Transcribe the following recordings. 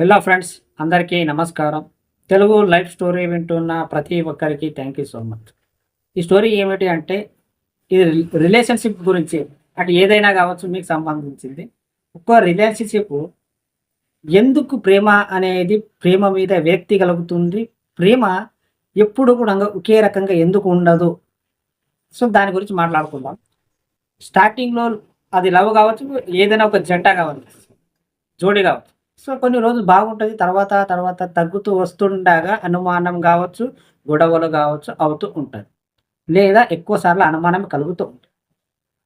Hello friends అందరికీ నమస్కారం. Telugu life story వింటున్న ప్రతి ఒక్కరికి థ్యాంక్ యూ సో మచ్ ఈ స్టోరీ ఏమిటి అంటే ఇది రిలేషన్షిప్ గురించి అంటే ఏదైనా కావచ్చు మీకు సంబంధించింది. ఒక్క రిలేషన్షిప్ ఎందుకు ప్రేమ అనేది ప్రేమ మీద వ్యక్తి కలుగుతుంది ప్రేమ ఎప్పుడు కూడా ఒకే రకంగా ఎందుకు ఉండదు. సో దాని గురించి మాట్లాడుకుందాం. స్టార్టింగ్లో అది లవ్ కావచ్చు ఏదైనా ఒక జంట కావచ్చు జోడి కావచ్చు. సో కొన్ని రోజులు బాగుంటుంది. తర్వాత తర్వాత తగ్గుతూ వస్తుండగా అనుమానం కావచ్చు గొడవలు కావచ్చు అవుతూ ఉంటుంది. లేదా ఎక్కువ సార్లు అనుమానం కలుగుతూ ఉంటుంది.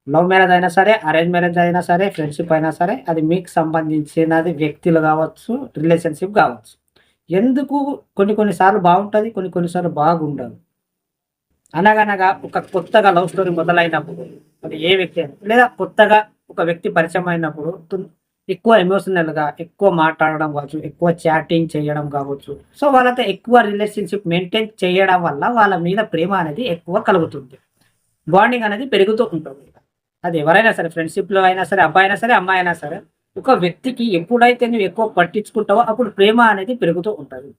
లవ్ మ్యారేజ్ అయినా సరే అరేంజ్ మ్యారేజ్ అయినా సరే ఫ్రెండ్షిప్ అయినా సరే అది మీకు సంబంధించినది వ్యక్తులు కావచ్చు రిలేషన్షిప్ కావచ్చు. ఎందుకు కొన్ని కొన్నిసార్లు బాగుంటుంది కొన్ని కొన్నిసార్లు బాగుండదు. అనగనగా ఒక కొత్తగా లవ్ స్టోరీ మొదలైనప్పుడు అది ఏ వ్యక్తి అయినా లేదా కొత్తగా ఒక వ్యక్తి పరిచయం అయినప్పుడు ఎక్కువ ఎమోషనల్గా ఎక్కువ మాట్లాడడం కావచ్చు ఎక్కువ చాటింగ్ చేయడం కావచ్చు. సో వాళ్ళతో ఎక్కువ రిలేషన్షిప్ మెయింటైన్ చేయడం వల్ల వాళ్ళ మీద ప్రేమ అనేది ఎక్కువ కలుగుతుంది. బాండింగ్ అనేది పెరుగుతూ ఉంటుంది. అది ఎవరైనా సరే ఫ్రెండ్షిప్లో అయినా సరే అబ్బాయి అయినా సరే అమ్మాయి అయినా సరే ఒక వ్యక్తికి ఎప్పుడైతే నువ్వు ఎక్కువ పట్టించుకుంటావో అప్పుడు ప్రేమ అనేది పెరుగుతూ ఉంటుంది.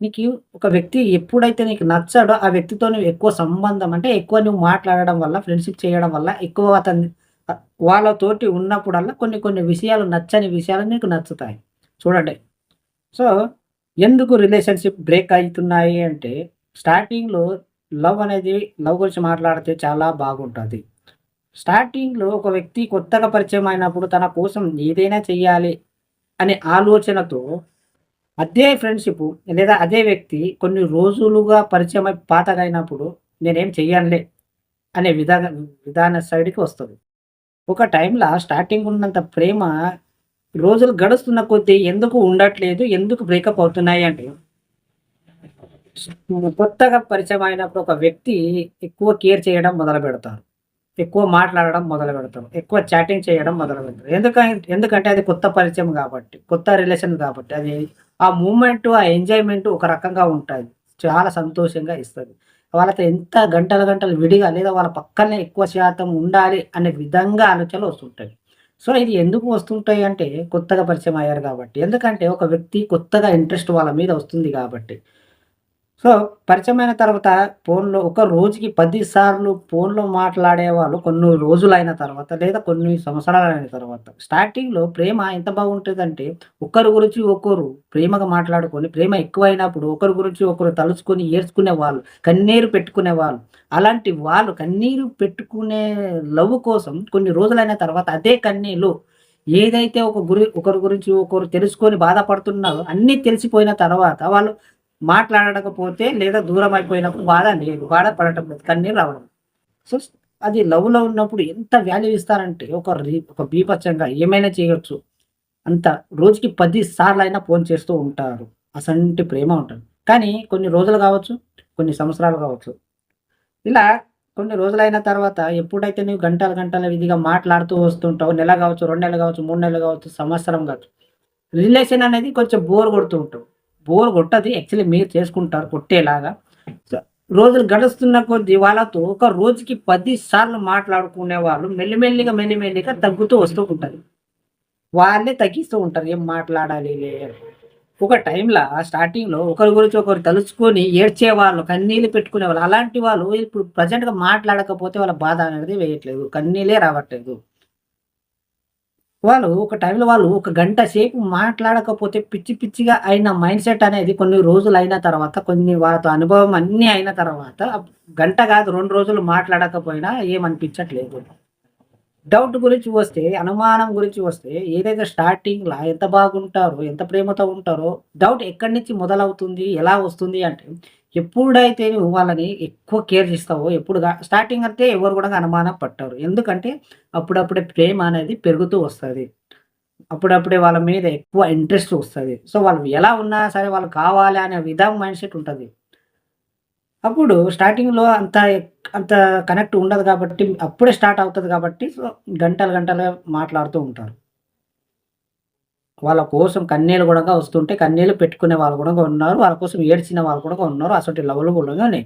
నీకు ఒక వ్యక్తి ఎప్పుడైతే నీకు నచ్చాడో ఆ వ్యక్తితో నువ్వు ఎక్కువ సంబంధం అంటే ఎక్కువ నువ్వు మాట్లాడడం వల్ల ఫ్రెండ్షిప్ చేయడం వల్ల ఎక్కువ అతను వాళ్ళతోటి ఉన్నప్పుడల్లా కొన్ని కొన్ని విషయాలు నచ్చని విషయాలు నీకు నచ్చుతాయి. చూడండి. సో ఎందుకు రిలేషన్షిప్ బ్రేక్ అవుతున్నాయి అంటే స్టార్టింగ్లో లవ్ అనేది లవ్ గురించి మాట్లాడితే చాలా బాగుంటుంది. స్టార్టింగ్లో ఒక వ్యక్తి కొత్తగా పరిచయం అయినప్పుడు తన కోసం ఏదైనా చెయ్యాలి అనే ఆలోచనతో అదే ఫ్రెండ్షిప్ లేదా అదే వ్యక్తి కొన్ని రోజులుగా పరిచయం అయి పాతగా నేనేం చెయ్యాలే అనే విధాన విధాన సైడ్కి వస్తుంది. ఒక టైంలో స్టార్టింగ్ ఉన్నంత ప్రేమ రోజులు గడుస్తున్న కొద్దీ ఎందుకు ఉండట్లేదు ఎందుకు బ్రేకప్ అవుతున్నాయి అంటే కొత్తగా పరిచయం అయినప్పుడు ఒక వ్యక్తి ఎక్కువ కేర్ చేయడం మొదలు పెడతారు. ఎక్కువ మాట్లాడడం మొదలు పెడతారు. ఎక్కువ చాటింగ్ చేయడం మొదలు పెడతారు. ఎందుకంటే ఎందుకంటే అది కొత్త పరిచయం కాబట్టి కొత్త రిలేషన్ కాబట్టి అది ఆ మూమెంట్ ఆ ఎంజాయ్మెంట్ ఒక రకంగా ఉంటుంది చాలా సంతోషంగా ఇస్తుంది. వాళ్ళతో ఎంత గంటల గంటలు విడిగా లేదా వాళ్ళ పక్కనే ఎక్కువ శాతం ఉండాలి అనే విధంగా ఆలోచనలు వస్తుంటాయి. సో ఇది ఎందుకు వస్తుంటాయి అంటే కొత్తగా పరిచయం అయ్యారు కాబట్టి. ఎందుకంటే ఒక వ్యక్తి కొత్తగా ఇంట్రెస్ట్ వాళ్ళ మీద వస్తుంది కాబట్టి. సో పరిచయమైన తర్వాత ఫోన్లో ఒక రోజుకి పది సార్లు ఫోన్లో మాట్లాడే వాళ్ళు కొన్ని రోజులైన తర్వాత లేదా కొన్ని సంవత్సరాలైన తర్వాత. స్టార్టింగ్లో ప్రేమ ఎంత బాగుంటుందంటే ఒకరి గురించి ఒకరు ప్రేమగా మాట్లాడుకొని ప్రేమ ఎక్కువైనప్పుడు ఒకరి గురించి ఒకరు తలుచుకొని ఏడ్చుకునే వాళ్ళు కన్నీరు పెట్టుకునే వాళ్ళు. అలాంటి వాళ్ళు కన్నీరు పెట్టుకునే లవ్ కోసం కొన్ని రోజులైన తర్వాత అదే కన్నీళ్ళు ఏదైతే ఒక గురి ఒకరి గురించి ఒకరు తెలుసుకొని బాధపడుతున్నారో అన్నీ తెలిసిపోయిన తర్వాత వాళ్ళు మాట్లాడకపోతే లేదా దూరం అయిపోయినప్పుడు బాధ లేదు బాధపడటం లేదు కన్నీరు రావడం సో అది లవ్లో ఉన్నప్పుడు ఎంత వాల్యూ ఇస్తారంటే ఒక రీ ఒక బీపచ్చంగా ఏమైనా చేయొచ్చు. అంత రోజుకి పది సార్లు అయినా ఫోన్ చేస్తూ ఉంటారు. అసంటి ప్రేమ ఉంటుంది. కానీ కొన్ని రోజులు కావచ్చు కొన్ని సంవత్సరాలు కావచ్చు. ఇలా కొన్ని రోజులైన తర్వాత ఎప్పుడైతే నువ్వు గంటల గంటల విధిగా మాట్లాడుతూ వస్తుంటావు నెల కావచ్చు రెండు నెలలు కావచ్చు మూడు నెలలు కావచ్చు సంవత్సరం కావచ్చు రిలేషన్ అనేది కొంచెం బోర్ కొడుతూ ఉంటావు బోర్ కొట్టదు. యాక్చువల్లీ మీరు చేసుకుంటారు కొట్టేలాగా. రోజులు గడుస్తున్న కొద్ది వాళ్ళతో ఒక రోజుకి పది సార్లు మాట్లాడుకునే వాళ్ళు మెల్లిమెల్లిగా మెల్లిమెల్లిగా తగ్గుతూ వస్తూ ఉంటుంది. వాళ్ళే తగ్గిస్తూ ఉంటారు. ఏం మాట్లాడాలి లే ఒక టైంలో స్టార్టింగ్లో ఒకరి గురించి ఒకరు తలుచుకొని ఏడ్చే వాళ్ళు కన్నీళ్ళు పెట్టుకునే వాళ్ళు అలాంటి వాళ్ళు ఇప్పుడు ప్రజెంట్గా మాట్లాడకపోతే వాళ్ళ బాధ అనేది వేయట్లేదు. కన్నీళ్ళే రావట్లేదు. వాళ్ళు ఒక టైంలో వాళ్ళు ఒక గంట సేపు మాట్లాడకపోతే పిచ్చి పిచ్చిగా అయిన మైండ్ సెట్ అనేది కొన్ని రోజులు అయిన తర్వాత కొన్ని వాళ్ళతో అనుభవం అన్నీ అయిన తర్వాత గంట కాదు రెండు రోజులు మాట్లాడకపోయినా ఏమనిపించట్లేదు. డౌట్ గురించి వస్తే అనుమానం గురించి వస్తే ఏదైతే స్టార్టింగ్లో ఎంత బాగుంటారో ఎంత ప్రేమతో ఉంటారో డౌట్ ఎక్కడి నుంచి మొదలవుతుంది ఎలా వస్తుంది అంటే ఎప్పుడైతే నువ్వు వాళ్ళని ఎక్కువ కేర్ చేస్తావో ఎప్పుడు స్టార్టింగ్ అంతే ఎవరు కూడా అనుమానం పట్టారు. ఎందుకంటే అప్పుడప్పుడే ప్రేమ అనేది పెరుగుతూ వస్తుంది. అప్పుడప్పుడే వాళ్ళ మీద ఎక్కువ ఇంట్రెస్ట్ వస్తుంది. సో వాళ్ళు ఎలా ఉన్నా సరే వాళ్ళు కావాలి అనే విధం మైండ్ సెట్ ఉంటుంది. అప్పుడు స్టార్టింగ్లో అంత అంత కనెక్ట్ ఉండదు కాబట్టి అప్పుడే స్టార్ట్ అవుతుంది కాబట్టి సో గంటలు గంటలు మాట్లాడుతూ ఉంటారు. వాళ్ళ కోసం కన్నీళ్ళు కూడా వస్తుంటే కన్నీళ్ళు పెట్టుకునే వాళ్ళు కూడా ఉన్నారు వాళ్ళ కోసం ఏడ్చిన వాళ్ళు కూడా ఉన్నారు అసలు లవ్లు కూడా ఉన్నాయి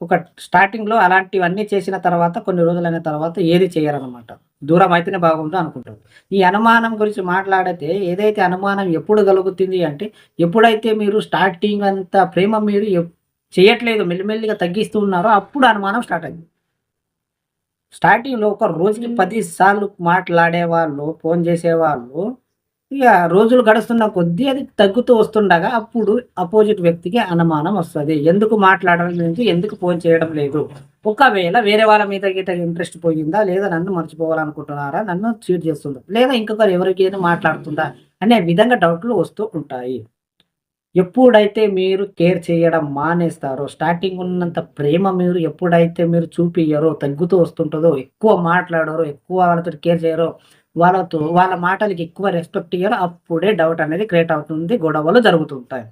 ఒక స్టార్టింగ్‌లో అలాంటివన్నీ చేసిన తర్వాత కొన్ని రోజులైన తర్వాత ఏది చేయరనమాట. దూరం అయితేనే బాగుండు అనుకుంటారు. ఈ అనుమానం గురించి మాట్లాడితే ఏదైతే అనుమానం ఎప్పుడు కలుగుతుంది అంటే, ఎప్పుడైతే మీరు స్టార్టింగ్ అంత ప్రేమ మీరు చేయట్లేదు మెల్లిమెల్లిగా తగ్గిస్తూ ఉన్నారో అప్పుడు అనుమానం స్టార్ట్ అయింది. స్టార్టింగ్‌లో ఒక రోజుకి 10 సార్లు మాట్లాడేవాళ్ళు, ఫోన్ చేసేవాళ్ళు, ఇక రోజులు గడుస్తున్న కొద్దీ అది తగ్గుతూ వస్తుండగా అప్పుడు అపోజిట్ వ్యక్తికి అనుమానం వస్తుంది ఎందుకు మాట్లాడడం లేదు? ఎందుకు ఫోన్ చేయడం లేదు? ఒకవేళ వేరే వాళ్ళ మీద గిట ఇంట్రెస్ట్ పోయిందా? లేదా నన్ను మర్చిపోవాలనుకుంటున్నారా? నన్ను చీట్ చేస్తుందా? లేదా ఇంకొకరు ఎవరికైనా మాట్లాడుతుందా? అనే విధంగా డౌట్లు వస్తూ ఉంటాయి. ఎప్పుడైతే మీరు కేర్ చేయడం మానేస్తారో, స్టార్టింగ్ ఉన్నంత ప్రేమ మీరు ఎప్పుడైతే మీరు చూపియ్యరో, తగ్గుతూ వస్తుంటుందో ఎక్కువ మాట్లాడరో, ఎక్కువ వాళ్ళతో కేర్ చేయరో, వాళ్ళతో వాళ్ళ మాటలకి ఎక్కువ రెస్పెక్ట్ ఇవ్వాలి అప్పుడే డౌట్ అనేది క్రియేట్ అవుతుంది. గొడవలు జరుగుతుంటాయి.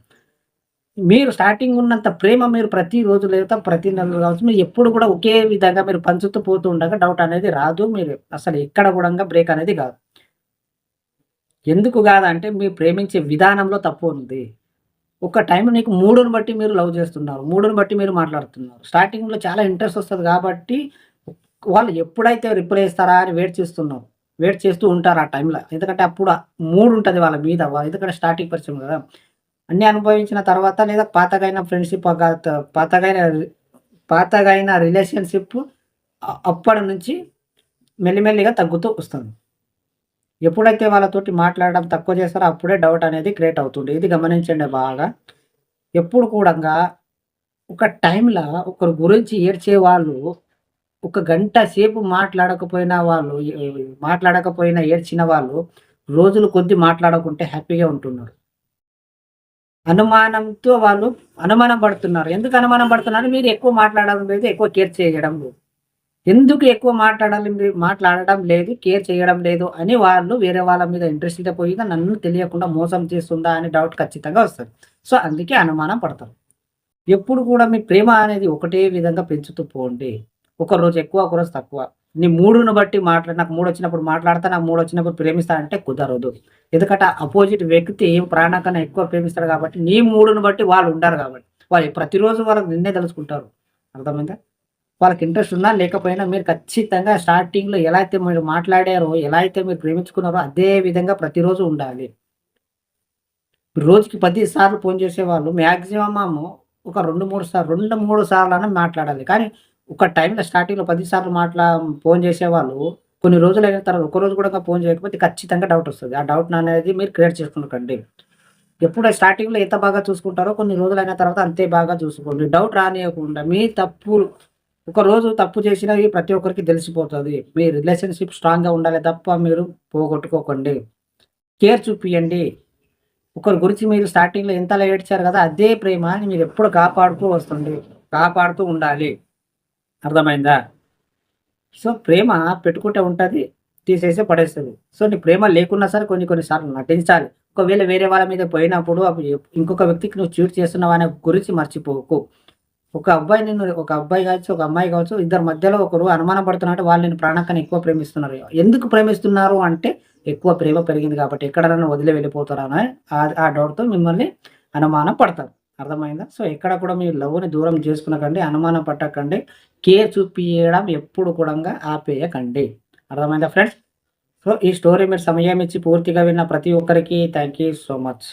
మీరు స్టార్టింగ్ ఉన్నంత ప్రేమ మీరు ప్రతిరోజు లేదా ప్రతి నెల కావచ్చు, మీరు ఎప్పుడు కూడా ఒకే విధంగా మీరు పంచుతూ పోతూ ఉండగా డౌట్ అనేది రాదు. మీరు అసలు ఎక్కడ కూడా బ్రేక్ అనేది కాదు. ఎందుకు కాదంటే మీరు ప్రేమించే విధానంలో తప్పు ఉంది. ఒక టైం నీకు మూడుని బట్టి మీరు లవ్ చేస్తున్నారు. మూడుని బట్టి మీరు మాట్లాడుతున్నారు. స్టార్టింగ్‌లో చాలా ఇంట్రెస్ట్ వస్తుంది కాబట్టి, వాళ్ళు ఎప్పుడైతే రిప్లై ఇస్తారా అని వెయిట్ చేస్తున్నారు. వెయిట్ చేస్తూ ఉంటారు ఆ టైంలో. ఎందుకంటే అప్పుడు మూడు ఉంటుంది వాళ్ళ మీద. ఎందుకంటే స్టార్టింగ్ పరిచయం కదా! అన్నీ అనుభవించిన తర్వాత లేదా పాతగైన ఫ్రెండ్‌షిప్ పాతగైన పాతగైన రిలేషన్‌షిప్ అప్పటి నుంచి మెల్లిమెల్లిగా తగ్గుతూ వస్తుంది. ఎప్పుడైతే వాళ్ళతోటి మాట్లాడడం తక్కువ చేస్తారో అప్పుడే డౌట్ అనేది క్రియేట్ అవుతుంది. ఇది గమనించండి బాగా. ఎప్పుడు కూడా ఒక టైంలో ఒకరి గురించి ఏడ్చే వాళ్ళు, ఒక గంట సేపు మాట్లాడకపోయినా వాళ్ళు, మాట్లాడకపోయినా ఏడ్చిన వాళ్ళు, రోజులు కొద్ది మాట్లాడకుంటే హ్యాపీగా ఉంటున్నారు. అనుమానంతో వాళ్ళు అనుమానం పడుతున్నారు. ఎందుకు అనుమానం పడుతున్నారు? మీరు ఎక్కువ మాట్లాడడం లేదు, ఎక్కువ కేర్ చేయడం లేదు. ఎందుకు ఎక్కువ మాట్లాడాలి మాట్లాడడం లేదు, కేర్ చేయడం లేదు అని వాళ్ళు వేరే వాళ్ళ మీద ఇంట్రెస్ట్‌గా పోయిగా నన్ను తెలియకుండా మోసం చేస్తుందా అనే డౌట్ ఖచ్చితంగా వస్తుంది సో, అందుకే అనుమానం పడతారు. ఎప్పుడు కూడా మీ ప్రేమ అనేది ఒకటే విధంగా పెంచుతూ పోండి. ఒక రోజు ఎక్కువ, ఒకరోజు తక్కువ. నీ మూడును బట్టి మాట్లాడి నాకు మూడు వచ్చినప్పుడు మాట్లాడతా, నాకు మూడు వచ్చినప్పుడు ప్రేమిస్తానంటే కుదరదు. ఎందుకంటే అపోజిట్ వ్యక్తి ప్రాణం కన్నా ఎక్కువ ప్రేమిస్తాడు కాబట్టి, నీ మూడును బట్టి వాళ్ళు ఉండరు కాబట్టి. వాళ్ళు ప్రతిరోజు వాళ్ళకి నిన్నే తెలుసుకుంటారు అర్థమైందా? వాళ్ళకి ఇంట్రెస్ట్ ఉన్నా లేకపోయినా మీరు ఖచ్చితంగా స్టార్టింగ్‌లో ఎలా అయితే మీరు మాట్లాడారో, ఎలా అయితే మీరు ప్రేమించుకున్నారో అదే విధంగా ప్రతిరోజు ఉండాలి. రోజుకి పది సార్లు ఫోన్ చేసేవాళ్ళు మాక్సిమము ఒక 2, 3 సార్లు రెండు మూడు సార్లు అని మాట్లాడాలి. కానీ ఒక టైంలో స్టార్టింగ్‌లో పదిసార్లు మాట్లా ఫోన్ చేసేవాళ్ళు కొన్ని రోజులైన తర్వాత ఒకరోజు కూడా ఫోన్ చేయకపోతే ఖచ్చితంగా డౌట్ వస్తుంది ఆ డౌట్ అనేది మీరు క్రియేట్ చేసుకోకండి. ఎప్పుడు స్టార్టింగ్‌లో ఎంత బాగా చూసుకుంటారో కొన్ని రోజులైన తర్వాత అంతే బాగా చూసుకోండి. డౌట్ రానీయకుండా మీ తప్పులు ఒకరోజు తప్పు చేసినవి ప్రతి ఒక్కరికి తెలిసిపోతుంది మీ రిలేషన్‌షిప్ స్ట్రాంగ్‌గా ఉండాలి తప్ప మీరు పోగొట్టుకోకండి. కేర్ చూపియండి. ఒకరి గురించి మీరు స్టార్టింగ్‌లో ఎంతలా ఏడ్చారు కదా! అదే ప్రేమని మీరు ఎప్పుడు కాపాడుతూ వస్తుంది. కాపాడుతూ ఉండాలి. అర్థమైందా? సో, ప్రేమ పెట్టుకుంటే ఉంటుంది తీసేసి పడేస్తుంది సో, నీ ప్రేమ లేకున్నా సరే కొన్ని కొన్ని సార్లు నటించాలి. ఒకవేళ వేరే వాళ్ళ మీద పోయినప్పుడు ఇంకొక వ్యక్తికి నువ్వు చీట్ చేస్తున్నావు అనే గురించి మర్చిపోకు. ఒక అబ్బాయి నిన్ను ఒక అబ్బాయి కావచ్చు, ఒక అమ్మాయి కావచ్చు, ఇద్దరి మధ్యలో ఒకరు అనుమానం పడుతున్నట్టు వాళ్ళు నేను ప్రాణాకాన్ని ఎక్కువ ప్రేమిస్తున్నారు. ఎందుకు ప్రేమిస్తున్నారు అంటే ఎక్కువ ప్రేమ పెరిగింది కాబట్టి ఎక్కడైనా వదిలి వెళ్ళిపోతారా అని ఆ ఆ డౌట్‌తో మిమ్మల్ని అనుమానం పడతారు. అర్థమైందా? సో, ఎక్కడ కూడా మీ లవ్‌ని దూరం చేసుకునకండి. అనుమానం పట్టకండి. కేర్ చూపించడం ఎప్పుడు కూడా ఆపేయకండి. అర్థమైందా ఫ్రెండ్స్? సో, ఈ స్టోరీ మీరు సమయం ఇచ్చి పూర్తిగా విన్న ప్రతి ఒక్కరికి థ్యాంక్ యూ సో మచ్.